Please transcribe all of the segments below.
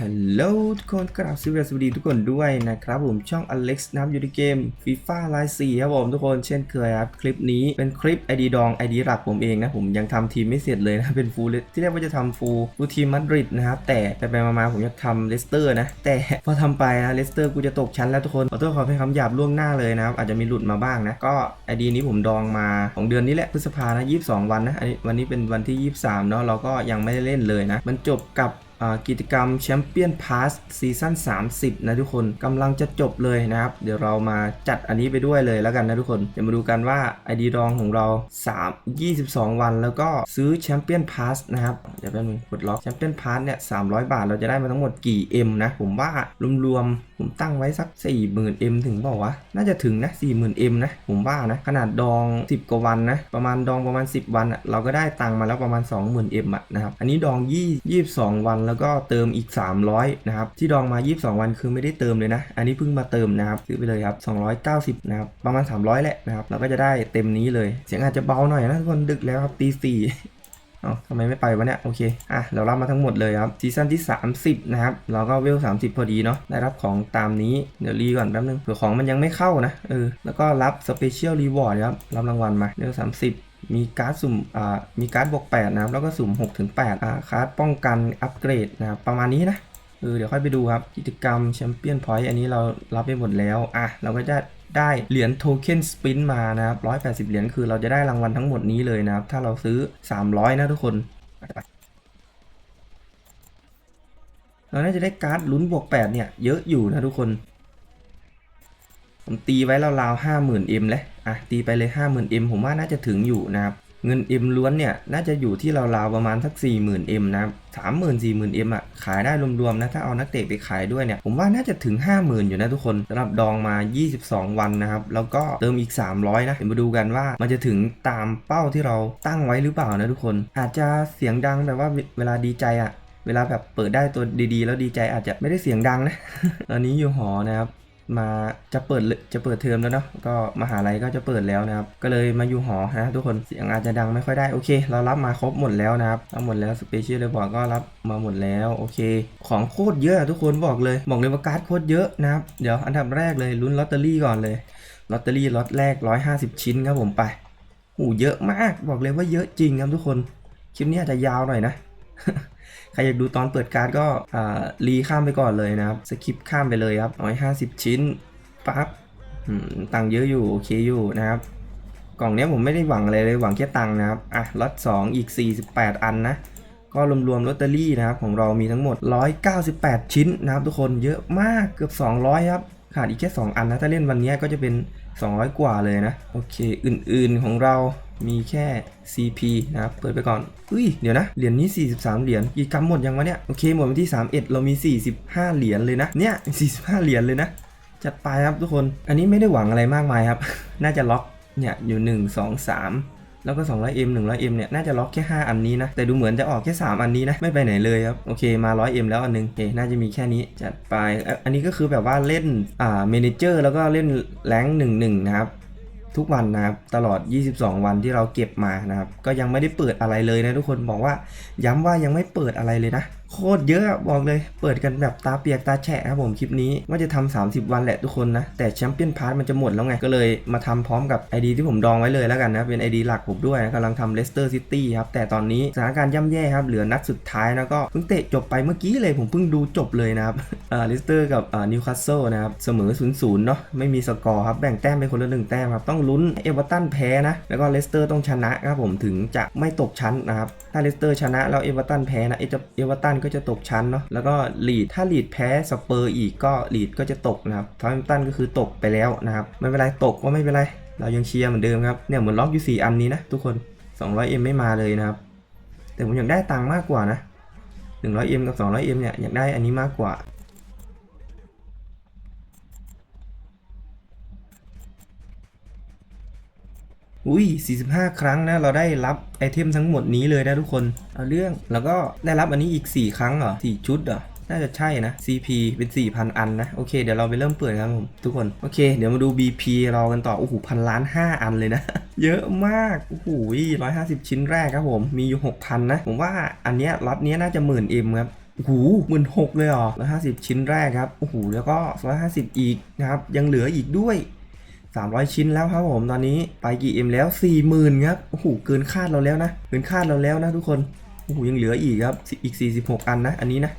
ฮัลโหลทุกคนกราบสวัสดีทุกคนด้วยนะครับผมช่อง Alex นะครับอยู่ในเกม FIFA Line 4ครับผมทุกคนเช่นเคยครับ คลิปนี้เป็นคลิป ID ดอง ID หลักผมเองนะ ผมยังทำทีมไม่เสร็จเลยนะ เป็นฟูลที่แรกว่าจะทำฟูลฟูลทีมมาดริดนะครับ แต่ไปไปๆมาๆผมอยากทำเลสเตอร์นะ แต่พอทำไปนะเลสเตอร์กูจะตกชั้นแล้วทุกคนขอโทษขอให้คำหยาบล่วงหน้าเลยนะครับ อาจจะมีหลุดมาบ้างนะ ก็ ID นี้ผมดองมาของเดือนนี้แหละพฤษภานะ22 วันนะอันนี้วันนี้เป็นวันที่ 23เนาะเราก็ยังไม่ได้เล่นเลยนะมันจบกับ กิจกรรมแชมเปี้ยนพาสซีซั่น30 นะทุกคนกำลังจะจบเลยนะครับ เดี๋ยวเรามาจัดอันนี้ไปด้วยเลยแล้วกันนะทุกคนเดี๋ยวมาดูกันว่า ID ดองของเรา 3 22 วัน แล้วก็ซื้อแชมเปี้ยนพาสนะครับ เดี๋ยวแป๊บนึงกดล็อกแชมเปี้ยนพาสเนี่ย300 บาทเราจะได้มาทั้งหมดกี่ M นะ ผมว่ารวมๆผมตั้งไว้สัก 40,000 M ถึงเปล่าวะ น่าจะถึงนะ 40,000 M นะ ผมว่านะ ขนาดดอง 10 กว่าวันนะ ประมาณดองประมาณ 10 วันอะเราก็ได้ตังค์มาแล้วประมาณ 20,000 M อะนะครับ อันนี้ดอง 20 22 วันแล้วก็เติมอีก 300 นะครับ ที่ดองมา 22 วันคือไม่ได้เติมเลยนะ อันนี้เพิ่งมาเติมนะครับ ซื้อไปเลยครับ 290 นะครับ ประมาณ 300 แหละนะครับ เราก็จะได้เต็มนี้เลย เสียงอาจจะเบาหน่อยนะทุกคนดึกแล้วครับตีสี่ เอาทำไมไม่ไปวะเนี่ย โอเค อะ เรารับมาทั้งหมดเลยครับ ซีซั่นที่ 30 นะครับ เราก็เวล 30 พอดีเนาะ ได้รับของตามนี้ เดี๋ยวรีก่อนแป๊บนึง เผื่อของมันยังไม่เข้านะ เออ แล้วก็รับสเปเชียลรีวอร์ดครับ รับรางวัลมา เวล 30มีการ์ดสุ่ม อ่า มีการ์ดบวก8นะครับ แล้วก็สุ่ม6ถึง8อ่า การ์ดป้องกันอัปเกรดนะครับ ประมาณนี้นะ เออ เดี๋ยวค่อยไปดูครับ กิจกรรมแชมเปี้ยนพอยต์อันนี้เรารับไปหมดแล้ว อะ เราก็จะ ได้เหรียญโทเค็นสปินมานะครับ180เหรียญคือเราจะได้รางวัลทั้งหมดนี้เลยนะครับ ถ้าเราซื้อ300นะทุกคนเราน่าจะได้การ์ดลุ้นบวก8เนี่ยเยอะอยู่นะทุกคน ผมตีไว้ราวๆห้าหมื่นเอ็มเลยอะตีไปเลยห้าหมื่นเอ็มผมว่าน่าจะถึงอยู่นะครับ เงินเอ็มล้วนเนี่ยน่าจะอยู่ที่ราวๆประมาณสักสี่หมื่นเอ็มนะสามหมื่นสี่หมื่นเอ็มอะขายได้รวมๆนะถ้าเอานักเตะไปขายด้วยเนี่ยผมว่าน่าจะถึง 5 0,000 อยู่นะทุกคนสำหรับดองมา 22 วันนะครับ แล้วก็เติมอีก 300 นะเดี๋ยวมาดูกันว่ามันจะถึงตามเป้าที่เราตั้งไว้หรือเปล่านะทุกคน อาจจะเสียงดังแบบว่าเวลาดีใจอะเวลาแบบเปิดได้ตัวดีๆ แล้วดีใจอาจจะไม่ได้เสียงดังนะ ตอนนี้อยู่หอนะครับ มาจะเปิดจะเปิดเทอมแล้วเนาะก็มหาลัยก็จะเปิดแล้วนะครับ ก็เลยมาอยู่หอนะทุกคนเสียงอาจจะดังไม่ค่อยได้โอเค เรารับมาครบหมดแล้วนะครับรับหมดแล้วสเปเชียลเลยบอกก็รับมาหมดแล้วโอเค ของโคตรเยอะอะทุกคนบอกเลยบอกเลยว่าการ์ดโคตรเยอะนะครับเดี๋ยวอันดับแรกเลยลุ้นลอตเตอรี่ก่อนเลยลอตเตอรี่ล็อตแรก 150 ชิ้นครับผมไปหูเยอะมากบอกเลยว่าเยอะจริงครับทุกคนคลิปนี้อาจจะยาวหน่อยนะ ใครอยากดูตอนเปิดการ์ดก็รีข้ามไปก่อนเลยนะครับสคิปข้ามไปเลยครับ150ชิ้นปั๊บตังค์เยอะอยู่โอเคอยู่นะครับ กล่องเนี้ยผมไม่ได้หวังอะไรเลยหวังแค่ตังค์นะครับอะล็อต2อีก 48 อันนะก็รวมๆลอตเตอรี่นะครับของเรามีทั้งหมด 198 ชิ้นนะครับทุกคนเยอะมากเกือบ 200 ครับ ขาดอีกแค่ 2 อันนะ ถ้าเล่นวันเนี้ยก็จะเป็น 200 กว่าเลยนะ โอเค อื่นๆของเรา มีแค่ CP นะครับ เปิดไปก่อน อุ้ย เดี๋ยวนะ เหรียญนี้ 43 เหรียญกี่กรัมหมดยังวะเนี่ย โอเค หมดวันที่ 31 เรามี 45 เหรียญเลยนะ เนี่ย 45 เหรียญเลยนะ จัดไปครับทุกคน อันนี้ไม่ได้หวังอะไรมากมายครับ น่าจะล็อก เนี่ยอยู่ 1 2 3แล้วก็ 200M 100M เนี่ย น่าจะล็อกแค่ 5 อันนี้นะ แต่ดูเหมือนจะออกแค่ 3 อันนี้นะ ไม่ไปไหนเลยครับ โอเค มา 100M แล้วอันหนึงโอเค น่าจะมีแค่นี้ จัดไป อันนี้ก็คือแบบว่าเล่น อ่า เมเนเจอร์ แล้วก็เล่นแรงหนึ่งหนึ่งนะครับ ทุกวันนะครับตลอด 22 วันที่เราเก็บมานะครับ ก็ยังไม่ได้เปิดอะไรเลยนะทุกคนบอกว่า ย้ำว่ายังไม่เปิดอะไรเลยนะ โคตรเยอะบอกเลย เปิดกันแบบตาเปียกตาแฉะครับผมคลิปนี้ว่าจะทำ30 วันแหละทุกคนนะ แต่แชมเปี้ยนพาร์ทมันจะหมดแล้วไง ก็เลยมาทำพร้อมกับ ID ที่ผมดองไว้เลยแล้วกันนะ เป็น ID หลักผมด้วยนะกำลังทำเลสเตอร์ซิตี้ครับ แต่ตอนนี้สถานการณ์ย่ำแย่ครับ เหลือนัดสุดท้ายนะก็เพิ่งเตะจบไปเมื่อกี้เลยผมเพิ่งดูจบเลยนะครับอ่าเลสเตอร์กับอ่านิวคาสเซิลนะครับเสมอ0-0เนาะไม่มีสกอร์ครับแบ่งแต้มไปคนละหนึ่งแต้มครับต้องลุ้นเอเวอร์ตันแพ้นะแล้วก็เลสเตอร์ต้องชนะครับผมถึงจะไม่ตกชั้นนะครับถ้าเลสเตอร์ชนะแล้วเอเวอร์ตันแพ้นะเอเอเวอร์ตันก็จะตกชั้นเนาะแล้วก็ลีดถ้าลีดแพ้สเปอร์อีกก็ลีดก็จะตกนะครับทอมตันก็คือตกไปแล้วนะครับไม่เป็นไรตกก็ไม่เป็นไร เรายังเชียร์เหมือนเดิมครับเนี่ยเหมือนล็อกอยู่ 4 อันนี้นะทุกคน 200M ไม่มาเลยนะครับ แต่ผมอยากได้ตังค์มากกว่านะ 100M กับ 200M เนี่ยอยากได้อันนี้มากกว่า อุ้ย 45 ครั้งนะ เราได้รับไอเทมทั้งหมดนี้เลยนะทุกคน เอาเรื่อง แล้วก็ได้รับอันนี้อีก 4 ครั้งเหรอ 4 ชุดเหรอ น่าจะใช่นะ CP เป็น 4,000 อันนะ โอเค เดี๋ยวเราไปเริ่มเปิดครับผมทุกคน โอเค เดี๋ยวมาดู BP เรากันต่อ โอ้โห พันล้าน 5 อันเลยนะ เยอะมาก โอ้โห150ชิ้นแรกครับผม มีอยู่ 6,000 นะ ผมว่าอันเนี้ยล็อตเนี้ยน่าจะหมื่นเอ็มครับโอ้โหหมื่นหกเลยเหรอร้อยห้าสิบชิ้นแรกครับ โอ้โห แล้วก็ร้อยห้าสิบอีกนะครับ ยังเหลืออีกด้วย 300 ชิ้นแล้วครับผมตอนนี้ไปกี่เอ็มแล้ว 40,000ครับโอ้โหเกินคาดเราแล้วนะเกินคาดเราแล้วนะทุกคนโอ้โหยังเหลืออีกครับอีก 46 อันนะอันนี้นะ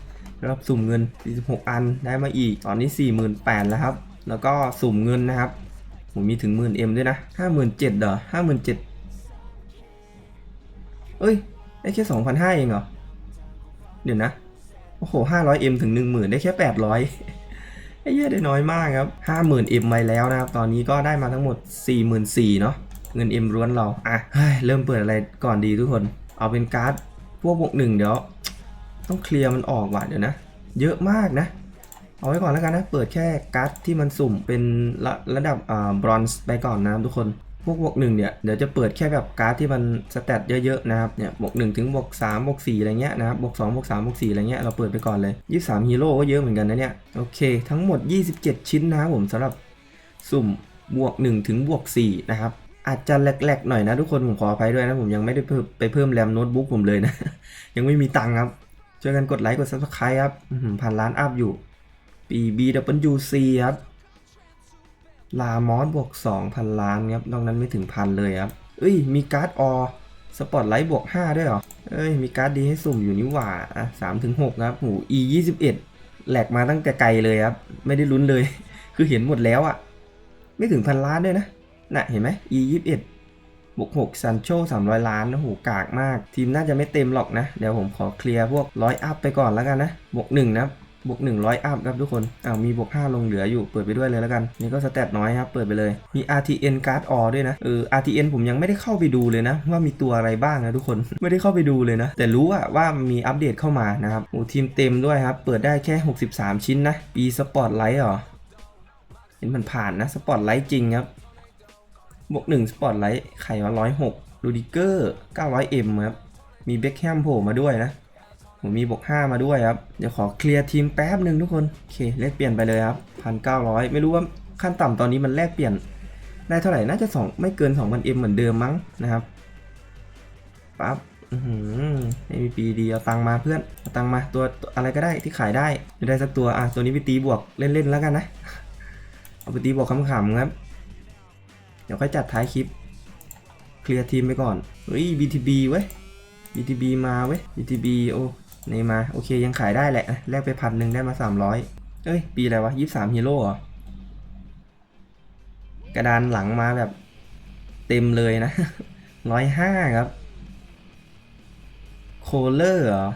รับสุ่มเงิน 46 อันได้มาอีกตอนนี้ 48,000แล้วครับ แล้วก็สุ่มเงินนะครับผมมีถึง 10,000 M ด้วยนะ 57,000เหรอ57,000เอ้ยได้แค่ 2,500เองเหรอเดี๋ยวนะโอ้โห 500M ถึง 10,000 ได้แค่ 800 ไอ้เหี้ยได้น้อยมากครับ50,000 M ไปแล้วนะครับ ตอนนี้ก็ได้มาทั้งหมด44,000เนาะเงิน M ล้วนเราอะเริ่มเปิดอะไรก่อนดีทุกคน เอาเป็นการ์ดพวกบวกหนึ่งเดี๋ยว ต้องเคลียร์มันออกว่ะเดี๋ยวนะ เยอะมากนะ เอาไว้ก่อนแล้วกันนะ เปิดแค่การ์ดที่มันสุ่มเป็นระระดับอ่าบรอนซ์ไปก่อนนะทุกคน พวกบวกหนึ่งเนี่ยเดี๋ยวจะเปิดแค่แบบการ์ดที่มันสเตตเยอะๆนะครับเนี่ยบวกหนึ่งถึงบวกสามบวกสี่อะไรเงี้ยนะครับบวกสองบวกสามบวกสี่อะไรเงี้ยเราเปิดไปก่อนเลยยี่สามฮีโร่ก็เยอะเหมือนกันนะเนี่ยโอเค ทั้งหมด 27 ชิ้นนะครับผมสำหรับสุ่มบวก1ถึงบวก4นะครับอาจจะแหลกๆหน่อยนะทุกคนผมขออภัยด้วยนะผมยังไม่ได้เพิ่มไปเพิ่มแรมโน้ตบุ๊กผมเลยนะ ยังไม่มีตังค์ครับช่วยกันกดไลค์กด subscribe ครับอื้อหือพันล้านอัพอยู่ปี BWC ครับ ลามอสบวก2,000 ล้านครับนอกนั้นไม่ถึงพันเลยครับ เอ้ย มีการ์ดอสปอตไลท์บวก 5 ด้วยเหรอ เอ้ย มีการ์ดดีให้สุ่มอยู่นี่หว่า อะ3ถึง6ครับหู E 21แหลกมาตั้งแต่ไกลเลยครับ ไม่ได้ลุ้นเลย คือเห็นหมดแล้วอะ่ะ ไม่ถึงพันล้านด้วยนะ น่ะ เห็นไหม E 21บวก6ซันโช300ล้านโอ้โหกากมาก ทีมน่าจะไม่เต็มหรอกนะ เดี๋ยวผมขอเคลียร์พวกร้อยอัพไปก่อนแล้วกันนะบวก1นะ บวก100 อัพครับทุกคนอ้าวมีบวก 5 ลงเหลืออยู่เปิดไปด้วยเลยแล้วกัน นี่ก็สเตตน้อยครับเปิดไปเลยมี RTN card or ด้วยนะเออ RTN ผมยังไม่ได้เข้าไปดูเลยนะ ว่ามีตัวอะไรบ้างนะทุกคนไม่ได้เข้าไปดูเลยนะ แต่รู้อะว่ามีอัปเดตเข้ามานะครับโอ้ทีมเต็มด้วยครับ เปิดได้แค่ 63 ชิ้นนะปีสปอตไลท์เหรอเห็นมันผ่านนะสปอตไลท์จริงครับบวก1สปอตไลท์ไข่ว่า106ลูดิเกอร์ 900M ครับมีเบคแฮมโผล่มาด้วยนะ ผมมีบวก5มาด้วยครับ เดี๋ยวขอเคลียร์ทีมแป๊บหนึ่งทุกคน โอเคเลขเปลี่ยนไปเลยครับ1,900ไม่รู้ว่าขั้นต่ำตอนนี้มันแลกเปลี่ยน ได้เท่าไหร่ น่าจะ2ไม่เกิน 2,000M เหมือนเดิมมั้งนะครับปั๊บไม่มีปีดีเอาตังมาเพื่อนเอาตังมาตัวตัวอะไรก็ได้ที่ขายได้ไได้สักตัวอะตัวนี้ไปตีบวกเล่นๆแล้วกันนะเอาไปตีบวกขำๆครับ เดี๋ยวค่อยจัดท้ายคลิป เคลียร์ทีมไปก่อนเฮ้ย BTB เว้ย BTB มาเว้ย BTB โอ้ นี่มา โอเคยังขายได้แหละแลกไปพันหนึ่งได้มา300เอ้ย ปีอะไรวะ23ฮีโร่เหรอกระดานหลังมาแบบเต็มเลยนะ105ครับ โคเลอร์เหรอ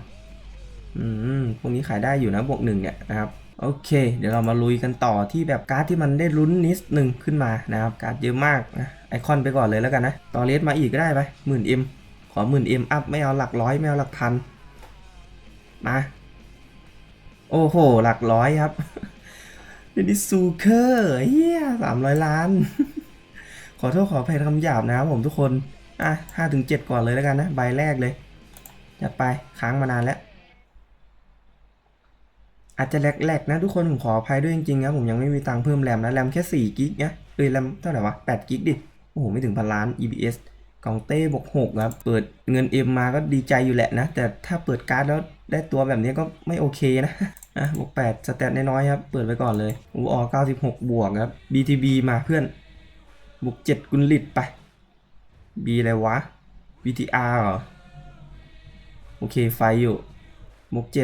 อืม พวกนี้ขายได้อยู่นะบวกหนึ่งเนี่ยนะครับโอเค เดี๋ยวเรามาลุยกันต่อที่แบบการ์ดที่มันได้ลุ้นนิดหนึ่งขึ้นมานะครับ การ์ดเยอะมากนะไอคอนไปก่อนเลยแล้วกันนะ ต่อเลสมาอีกก็ได้ไปหมื่นเอ็มขอหมื่นเอ็มอัพไม่เอาหลักร้อยไม่เอาหลักพัน มา โอ้โห หลักร้อยครับเดนิสซูเคอร์เฮียสามร้อยล้าน ขอโทษขออภัยคำหยาบนะครับผมทุกคน อะห้าถึงเจ็ดก่อนเลยแล้วกันนะ ใบแรกเลยจัดไปค้างมานานแล้ว อาจจะแหลกๆนะทุกคนผมขออภัยด้วยจริงๆครับผมยังไม่มีตังค์เพิ่มแรมนะแรมแค่4กิกนะเอ้ยแรมเท่าไหร่วะ8กิกดิ โอ้โห ไม่ถึงพันล้าน EBS กองเต้บวก6ครับ เปิดเงิน M มาก็ดีใจอยู่แหละนะ แต่ถ้าเปิดการ์ดแล้วได้ตัวแบบนี้ก็ไม่โอเคนะอะบวก8สแตทน้อยๆครับ เปิดไปก่อนเลยอูอ96บหกบวกครับ BTB มาเพื่อน บวก7กุลลิตไป B อะไรวะ BTR เหรอ โอเคไฟอยู่ บวก7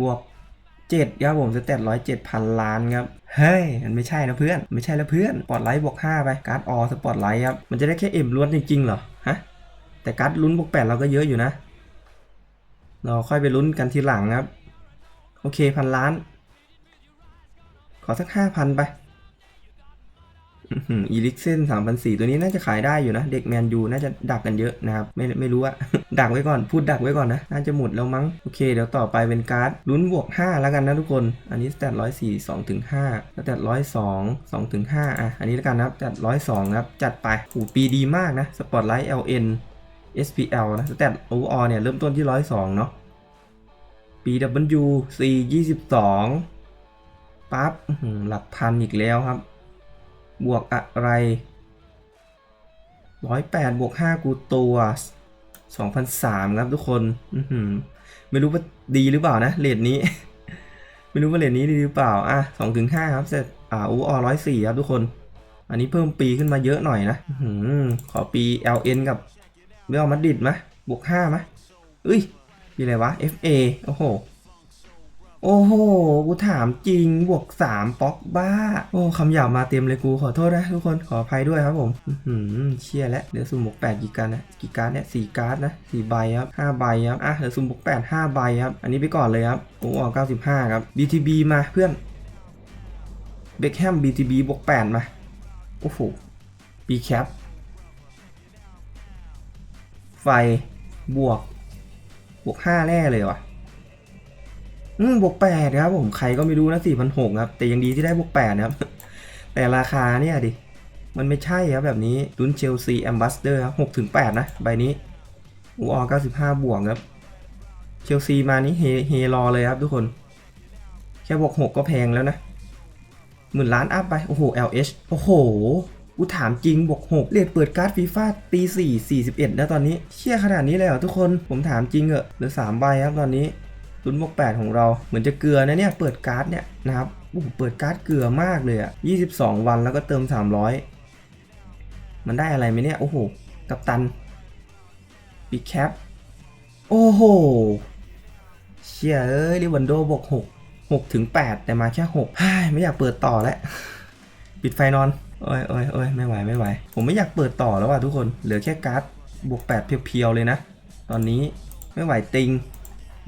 บวก เจ็ดครับผมสเตตร้อยเจ็ดพันล้านครับเฮ้ยมันไม่ใช่นะเพื่อน ไม่ใช่แล้วเพื่อนสปอตไลท์บวกห้าไปการ์ดออสปอตไลท์ครับมันจะได้แค่เอ็มล้วนจริงๆเหรอฮะแต่การ์ดลุ้นบวกแปดเราก็เยอะอยู่นะ เราค่อยไปลุ้นกันทีหลังครับ โอเคพันล้าน ขอสักห้าพันไป อีลิกเซนสามพันสี่ตัวนี้น่าจะขายได้อยู่นะ เด็กแมนยูน่าจะดักกันเยอะนะครับ ไม่ไม่รู้อะดักไว้ก่อน พูดดักไว้ก่อนนะ น่าจะหมดแล้วมั้ง โอเค เดี๋ยวต่อไปเป็นการ์ดลุ้นบวก5แล้วกันนะทุกคน อันนี้สแตทร้อยสี่สองถึงห้าสแตทร้อยสองสองถึงห้าอะ อันนี้แล้วกันนะครับแตทร้อยสองครับ จัดไปโอ้ปีดีมากนะสปอตไลท์ LN SPL นะสแตทโออเนี่ยเริ่มต้นที่ร้อยสองเนาะ PW C ยี่สิบสองปั๊บอื้อหือหลักพันอีกแล้วครับ บวกอะไรร้อยแปดบวกห้ากูตัวสองพันสามครับทุกคนไม่รู้ว่าดีหรือเปล่านะเลทนี้ ไม่รู้ว่าเลทนี้ดีหรือเปล่า อะสองถึงห้าครับเสร็จอ่าอูออร้อยสี่ครับทุกคน อันนี้เพิ่มปีขึ้นมาเยอะหน่อยนะอื้อหือขอปี LN กับเบลมาดริดไหมบวกห้าไหมเอ้ยปีอะไรวะ FA โอ้โห โอ้โห กูถามจริง บวกสามป๊อกบ้า โอ้คำหยาบมาเต็มเลยกูขอโทษนะทุกคน ขออภัยด้วยครับผม อื้อหือเชี่ยแล้วเหลือสุ่มบวกแปดกี่การนะ กี่การ์ดเนี่ยสี่การ์ดนะสี่ใบครับห้าใบครับ อะเหลือสุ่มบวกแปดห้าใบครับ อันนี้ไปก่อนเลยครับโอ้ออกเก้าสิบห้าครับ BTB มาเพื่อนเบคแฮม BTB บวกแปดมา โอ้โหปีแคปไฟบวก บวกห้าแน่เลยว่ะ อืมบวกแปดครับผมใครก็ไม่รู้นะสี่พันหกครับ แต่ยังดีที่ได้บวกแปดนะครับ แต่ราคาเนี่ยดิ มันไม่ใช่ครับแบบนี้ลุ้นเชลซีแอมบัสเดอร์ครับหกถึงแปดนะ ใบนี้อูออเก้าสิบห้าบวกครับ เชลซีมานี้เฮเฮรอเลยครับทุกคน แค่บวกหกก็แพงแล้วนะหมื่นล้านอัพไป โอ้โห LH โอ้โหกูถามจริงบวก6เรียดเปิดการ์ดฟีฟ่าตี4 41แล้วตอนนี้ เชี่ยขนาดนี้เลยเหรอทุกคน ผมถามจริงเหอะเหลือ3ใบครับตอนนี้ ลุ้นบวก8ของเราเหมือนจะเกลือนะเนี่ยเปิดการ์ดเนี่ยนะครับโอ้โหเปิดการ์ดเกลือมากเลยอะ22 วันแล้วก็เติม 300 มันได้อะไรไหมเนี่ย โอ้โห กัปตันปีแคป โอ้โห เชี่ยเอ้ยลิวันโดบวก6 6ถึง8แต่มาแค่6ฮ่าไม่อยากเปิดต่อแล้ว ปิดไฟนอน โอ้ยโอ้ยโอ้ยไม่ไหว ไม่ไหว ผมไม่อยากเปิดต่อแล้วว่ะทุกคน เหลือแค่การ์ดบวก8เพียวๆเลยนะ ตอนนี้ไม่ไหวติง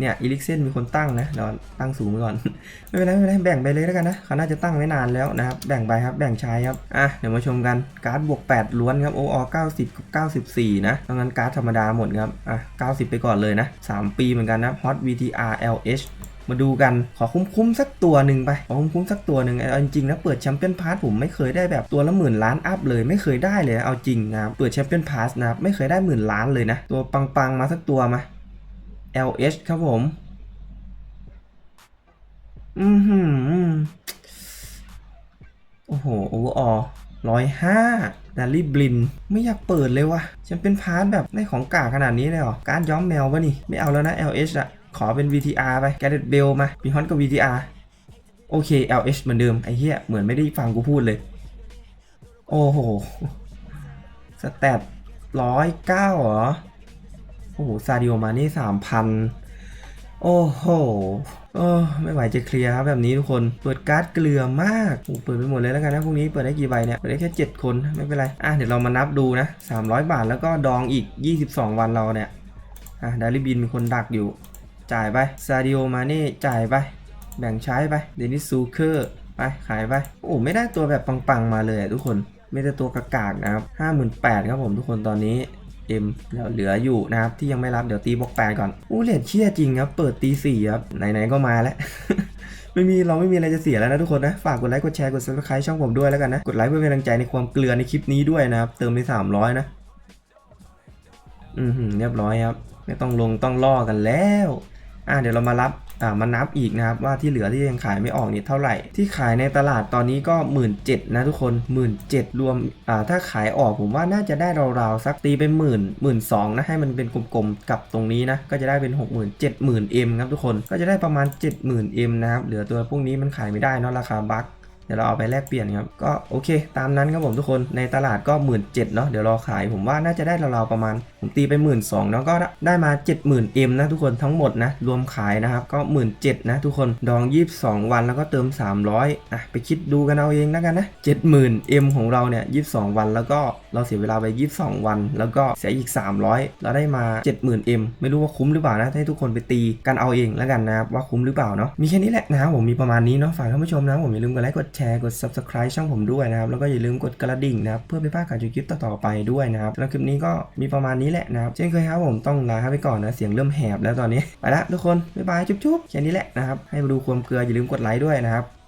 เนี่ยอีลิกเซนมีคนตั้งนะเดี๋ยวตั้งสูงไปก่อน ไม่เป็นไรไม่เป็นไรแบ่งไปเลยแล้วกันนะเขาน่าจะตั้งไว้นานแล้วนะครับแบ่งไปครับแบ่งใช้ครับอะเดี๋ยวมาชมกันการ์ดบวก 8 ล้วนครับโออ90กับ94 นะดังนั้นการ์ดธรรมดาหมดครับอะ90 ไปก่อนเลยนะ 3 ปีเหมือนกันนะ Hot VTR LH มาดูกันขอคุ้มๆสักตัวหนึ่งไปขอคุ้มๆสักตัวหนึ่งเอาจริงๆนะเปิดแชมเปี้ยนพาร์ทผมไม่เคยได้แบบตัวละหมื่นล้านอัพเลยไม่เคยได้เลยเอาจริงนะเปิดแชมเปี้ยนพาร์ทนะไม่เคยได้หมื่นล้านเลยนะตัวปังๆมาสักตัวมา LH ครับผม อือหือ โอ้โห โอเวอร์ออร้อยห้าดัลลี่บลิน ไม่อยากเปิดเลยวะฉันเป็นพาร์ทแบบได้ของกากขนาดนี้เลยเหรอ การย้อมแมวปะนี่ ไม่เอาแล้วนะ LH อะขอเป็น VTR ไป แกเดตเบลมาปีฮอนกับ VTR โอเค LH เหมือนเดิม ไอ้เหี้ย เหมือนไม่ได้ฟังกูพูดเลย โอ้โห สแตทร้อยเก้าเหรอ อ้โหซาดิโอมานี่สามพันโอ้โหเออไม่ไหวจะเคลียร์ครับแบบนี้ทุกคน เปิดการ์ดเกลือมากโอ้เปิดไปหมดเลยแล้วกันนะพวกนี้เปิดได้กี่ใบเนี่ย เปิดได้แค่ 7 คนไม่เป็นไร อะเดี๋ยวเรามานับดูนะ 300 บาทแล้วก็ดองอีก 22 วันเราเนี่ย อะดาริบินมีคนดักอยู่ จ่ายไป ซาดิโอมาเน่จ่ายไป แบ่งใช้ไป เดนิสซูเคอร์ไปขายไป โอ้ไม่ได้ตัวแบบปังๆมาเลยทุกคนไม่ได้ตัวกากากๆนะครับ 58,000ครับผมทุกคนตอนนี้ เอ็มแล้วเหลืออยู่นะครับ ที่ยังไม่รับเดี๋ยวตีบวกแปดก่อนอู้เหรียญเชี่ยจริงครับ เปิดตีสี่ครับไหนๆก็มาแล้วไม่มีเราไม่มีอะไรจะเสียแล้วนะทุกคนนะ ฝากกดไลค์กดแชร์กด subscribe ช่องผมด้วยแล้วกันนะ กดไลค์เพื่อเป็นกำลังใจในความเกลือในคลิปนี้ด้วยนะครับ เติมไป300นะ อือหือเรียบร้อยครับ ไม่ต้องลงต้องล่อกันแล้ว อะเดี๋ยวเรามารับ มานับอีกนะครับว่าที่เหลือที่ยังขายไม่ออกนี่เท่าไหร่ ที่ขายในตลาดตอนนี้ก็หมื่นเนะทุกคนหมื่นเรวมอ่าถ้าขายออกผมว่าน่าจะได้ราวๆสักตีเป็นหมื่นหมื่นสองนะให้มันเป็นกลมๆกับตรงนี้นะก็จะได้เป็น6 0 0 0 0 7 0 0 0 0 M ครับทุกคนก็จะได้ประมาณ70,000 M นะครับเหลือตัวพวกนี้มันขายไม่ได้นอะราคาบัคเดี๋ยวเราเอาไปแลกเปลี่ยนครับ ก็โอเค ตามนั้นครับผมทุกคน ในตลาดก็ 1 7ื่นเนาะ เดี๋ยวรอขาย ผมว่าน่าจะได้ราวๆประมาณ ผมตีไป 1 2ื่นเนาะ ก็ได้มา 70,000 M นะทุกคนทั้งหมดนะ รวมขายนะครับก็ 1 7ื่นนะทุกคน ดอง 22 วันแล้วก็เติม 300อะไปคิดดูกันเอาเองแล้วกันนะ70,000 M ของเราเนี่ย22 วันแล้วก็เราเสียเวลาไป 22 วัน แล้วก็เสียอีก 300 เราได้มา 70,000 M ไม่รู้ว่าคุ้มหรือเปล่านะให้ทุกคนไปตีกันเอาเองแล้วกันนะครับว่าคุ้มหรือเปล่าเนาะมีแค่นี้แหละนะครับผมมีประมาณนี้เนาะฝากท่านผู้ชมนะผมอย่าลืมกดไลค์กดแชร์กด subscribe ช่องผมด้วยนะครับแล้วก็อย่าลืมกดกระดิ่งนะครับเพื่อไม่พลาดการดูคลิปต่อๆไปด้วยนะครับแล้วคลิปนี้ก็มีประมาณนี้แหละนะครับเช่นเคยครับผมต้องลาไปก่อนนะเสียงเริ่มแหบแล้วตอนนี้ไปละทุกคนบ๊ายบายจุ๊บๆแค่นี้แหละนะครับให้มาดูความเกลืออย่าลืมกดไลค์ด้วยนะครับ